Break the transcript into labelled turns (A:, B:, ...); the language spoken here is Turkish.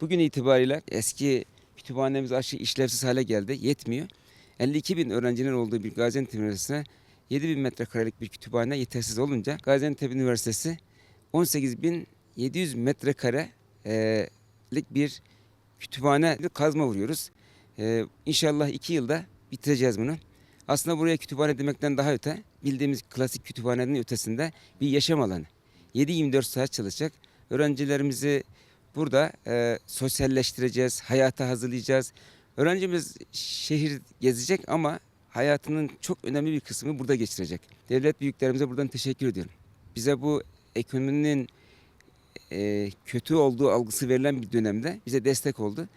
A: Bugün itibariyle eski kütüphanemiz aşırı işlevsiz hale geldi. Yetmiyor. 52 bin öğrencinin olduğu bir Gaziantep Üniversitesi'ne 7 bin metrekarelik bir kütüphane yetersiz olunca Gaziantep Üniversitesi 18.700 metrekarelik bir kütüphane kazma vuruyoruz. Ee, inşallah iki yılda bitireceğiz bunu. Aslında buraya kütüphane demekten daha öte bildiğimiz klasik kütüphanenin ötesinde bir yaşam alanı. 7-24 saat çalışacak. Öğrencilerimizi burada e, sosyalleştireceğiz, hayata hazırlayacağız. Öğrencimiz şehir gezecek ama hayatının çok önemli bir kısmını burada geçirecek. Devlet büyüklerimize buradan teşekkür ediyorum. Bize bu ekonominin e, kötü olduğu algısı verilen bir dönemde bize destek oldu.